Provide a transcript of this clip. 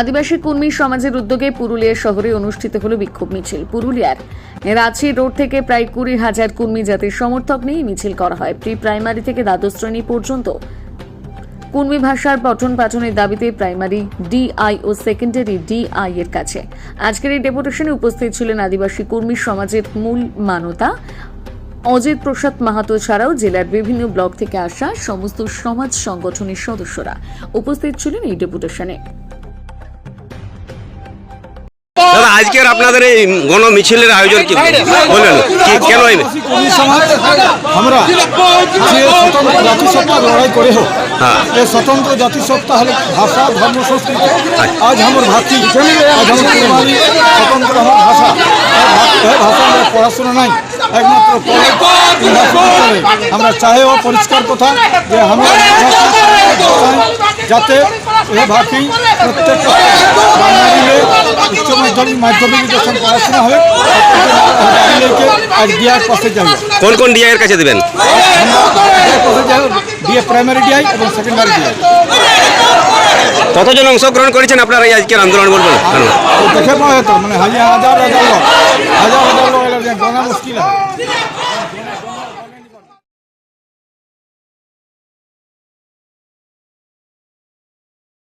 আদিবাসী কর্মী সমাজের উদ্যোগে পুরুলিয়া শহরে অনুষ্ঠিত হলো বিক্ষোভ মিছিল। পুরুলিয়ার রাঁচি রোড থেকে প্রায় কুড়ি হাজার কর্মী জাতির সমর্থক নিয়ে মিছিল করা হয়। প্রি প্রাইমারি থেকে দ্বাদশ শ্রেণি পর্যন্ত কুর্মী ভাষার পঠন পাঠনের দাবিতে প্রাইমারি ডিআই ও সেকেন্ডারি ডিআই এর কাছে। আজকের এই ডেপুটেশনে উপস্থিত ছিলেন আদিবাসী কর্মী সমাজের মূল মানতা অজিত প্রসাদ মাহাতো ছাড়াও জেলার বিভিন্ন ব্লক থেকে আসা সমস্ত সমাজ সংগঠনের সদস্যরা উপস্থিত ছিলেন এই ডেপুটেশনে। আজকের আপনাদের এই গণ মিছিলের আয়োজন কি? বললেন কি কেন আমরা যে স্বতন্ত্র লড়াই করে হোক হ্যাঁ। এই স্বতন্ত্র জাতিসত্তা হলে ভাষা ধর্ম সংস্কৃতি আজ আমার ভাতি আজ আমার কুরবানি স্বতন্ত্র আমার ভাষা ভাষা আমরা নাই একমাত্র কলেজ ইউনিভার্সিটি করে। আমরা চাহেও পরিষ্কার কথা যে আমরা যাতে এ ভাতি প্রত্যেকটা মাধ্যমিক যখন পড়াশোনা হবে। আর ডিআর পাশে যাবে। কোন কোন ডিআই এর কাছে দেবেন? প্রাইমারি ডিআই এবং সেকেন্ডারি ডিআই কতজন অংশগ্রহণ করেছেন আপনারা এই আজকের আন্দোলন বলবেন? কেন? দেখে পাওয়া যেত মানে হাজার হাজার হাজার হাজার হাজার লোক গণা মুশকিল হয়।